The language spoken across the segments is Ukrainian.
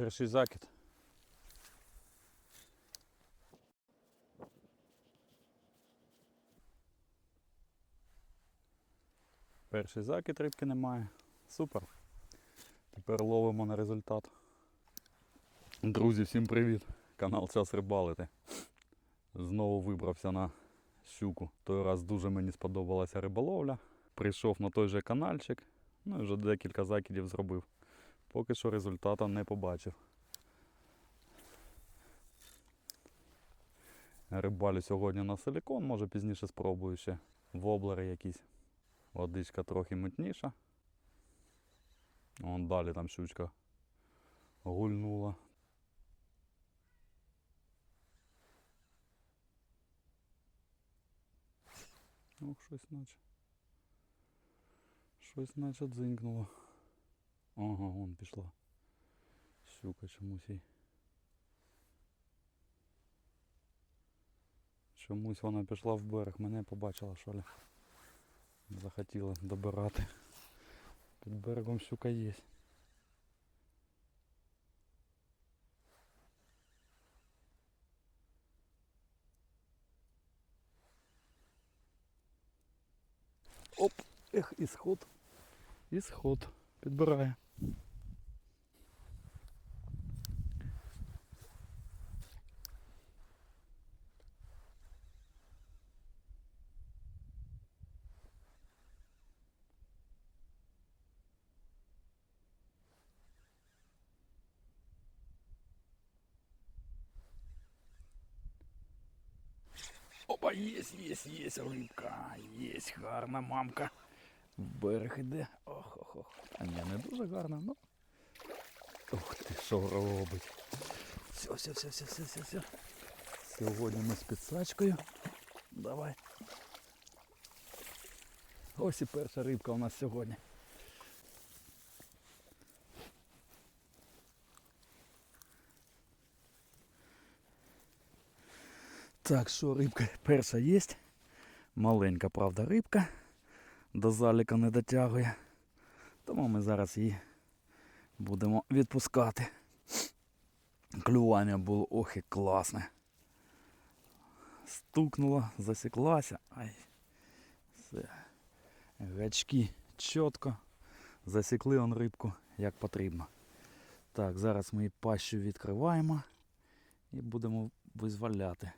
Перший закид. Перший закид рибки немає. Супер. Тепер ловимо на результат. Друзі, всім привіт! Канал Час рибалити. Знову вибрався на щуку. Той раз дуже мені сподобалася риболовля. Прийшов на той же каналчик, ну і вже декілька закидів зробив. Поки що результату не побачив. Рибалю сьогодні на силікон, може пізніше спробую ще воблери якісь. Водичка трохи мутніша. Вон далі там щучка гульнула. Ох, щось наче. Щось наче дзинькнуло. Ага, вон пішла. Щука чомусь. Чомусь вона пішла в берег, мене побачила, що ли. Захотіла добирати. Під берегом щука є. Оп, ех, і сход. І сход. Підбирає. Опа, єсть, єсть, єсть рибка, єсть гарна мамка. Берег іде. Ох, ох, ох. А ні, не дуже гарна, ну. Ух ти, що робить. Все, все, все, все, все, все, все. Сьогодні ми з підсачкою. Давай. Ось і перша рибка у нас сьогодні. Так, що рибка перша є. Маленька, правда, рибка. До заліка не дотягує. Тому ми зараз її будемо відпускати. Клювання було ох і класне. Стукнуло, засіклася. Ай. Все. Гачки чітко. Засікли он рибку як потрібно. Так, зараз ми її пащу відкриваємо і будемо визволяти.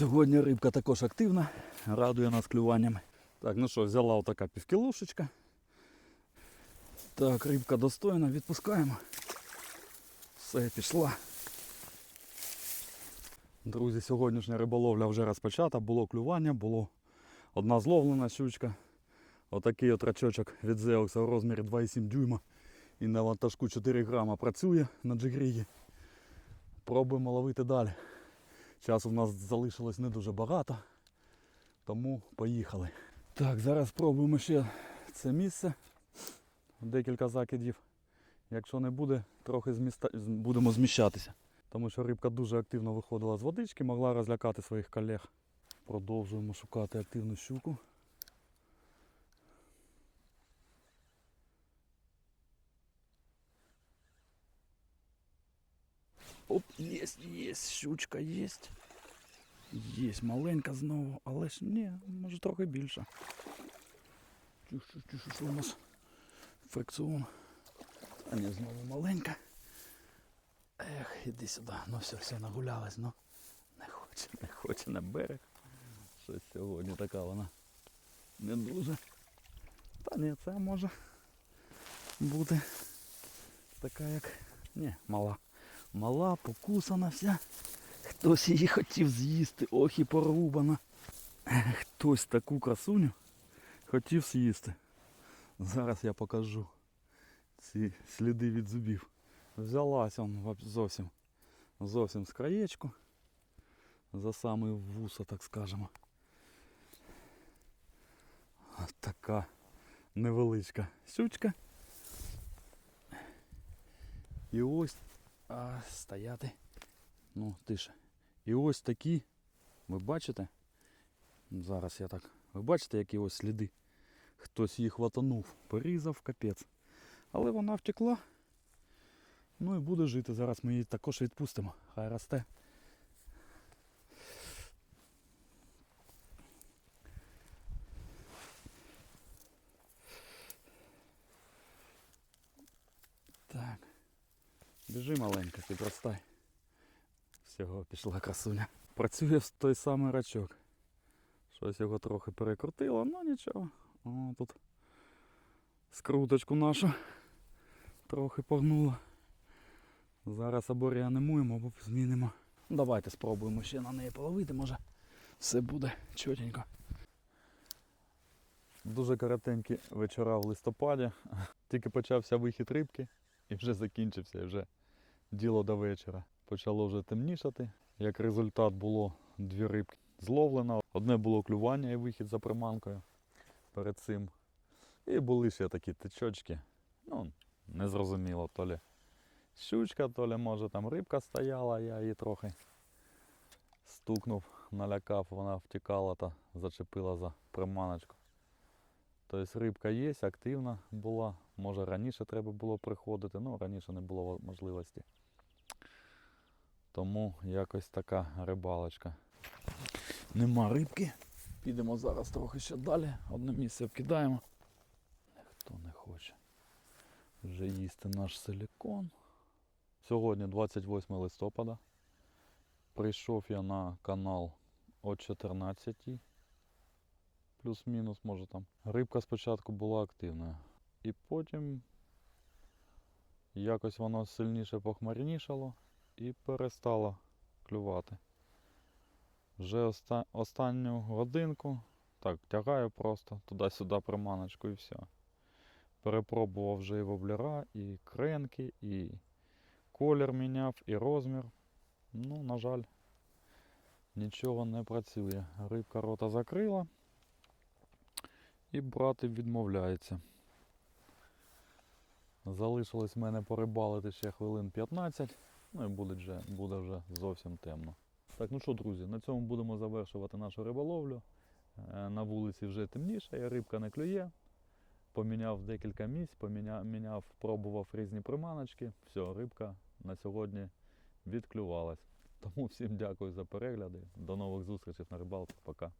Сьогодні рибка також активна, радує нас клюваннями. Так, ну що, взяла отака півкілушечка. Так, рибка достойна, відпускаємо. Все, пішла. Друзі, сьогоднішня риболовля вже розпочата, було клювання, було одна зловлена щучка. Отакий от рачочок від Зеокса в розмірі 2,7 дюйма. І на вантажку 4 грама працює на джигрігі. Пробуємо ловити далі. Часу в нас залишилось не дуже багато, тому поїхали. Так, зараз спробуємо ще це місце. Декілька закидів. Якщо не буде, трохи зміста... будемо зміщатися. Тому що рибка дуже активно виходила з водички, могла розлякати своїх колег. Продовжуємо шукати активну щуку. Оп, єсть, єсть, щучка єсть. Єсть, маленька знову, але ж ні, може трохи чу, що у нас фрикціон. А ні, знову маленька. Ех, іди сюди. Ну все, все, нагулялась, ну. Не хоче, не хоче на берег. Щось сьогодні така вона не дуже. Та ні, це може бути така як. Ні, мала. Мала, покусана вся. Хтось її хотів з'їсти, ох і порубана. Хтось таку красуню хотів з'їсти. Зараз я покажу ці сліди від зубів. Взялась он зовсім, зовсім з краєчку. За саме вуса, так скажемо. Ось така невеличка щучка. І ось а, стояти. Ну, тише. І ось такі, ви бачите? Зараз я так. Ви бачите, які ось сліди? Хтось їх ватанув, порізав, капець. Але вона втекла. Ну і буде жити. Зараз ми її також відпустимо. Хай росте. Біжи маленька, підростай. Всього пішла красуня. Працює в той самий рачок. Щось його трохи перекрутило, ну нічого. О, тут скруточку нашу трохи погнуло. Зараз або реанімуємо, або змінимо. Давайте спробуємо ще на неї половити, може все буде чотенько. Дуже коротенькі вечора в листопаді. Тільки почався вихід рибки і вже закінчився, вже діло до вечора. Почало вже темнішати. Як результат було дві рибки зловлено. Одне було клювання і вихід за приманкою перед цим. І були ще такі течочки. Ну, незрозуміло, то лі щучка, то лі може там рибка стояла, я її трохи стукнув, налякав, вона втікала та зачепила за приманочку. Тобто рибка є, активна була. Може раніше треба було приходити, але раніше не було можливості. Тому якось така рибалочка. Нема рибки. Підемо зараз трохи ще далі. Одне місце вкидаємо. Ніхто не хоче вже їсти наш силікон. Сьогодні 28 листопада. Прийшов я на канал о 14 плюс-мінус, може там. Рибка спочатку була активною. І потім якось воно сильніше похмарнішало і перестало клювати. Вже оста- останню годинку так, тягаю просто туди-сюди приманочку і все. Перепробував вже і воблера, і кренки, і колір міняв, і розмір. Ну, на жаль, нічого не працює. Рибка рота закрила і брати відмовляється. Залишилось в мене порибалити ще хвилин 15, ну і буде вже, буде вже зовсім темно. Так, ну що, друзі, на цьому будемо завершувати нашу риболовлю. Е, На вулиці вже темніше, рибка не клює. Поміняв декілька місць, поміняв, міняв, пробував різні приманочки. Все, рибка на сьогодні відклювалась. Тому всім дякую за перегляди. До нових зустрічей на рибалці. Пока.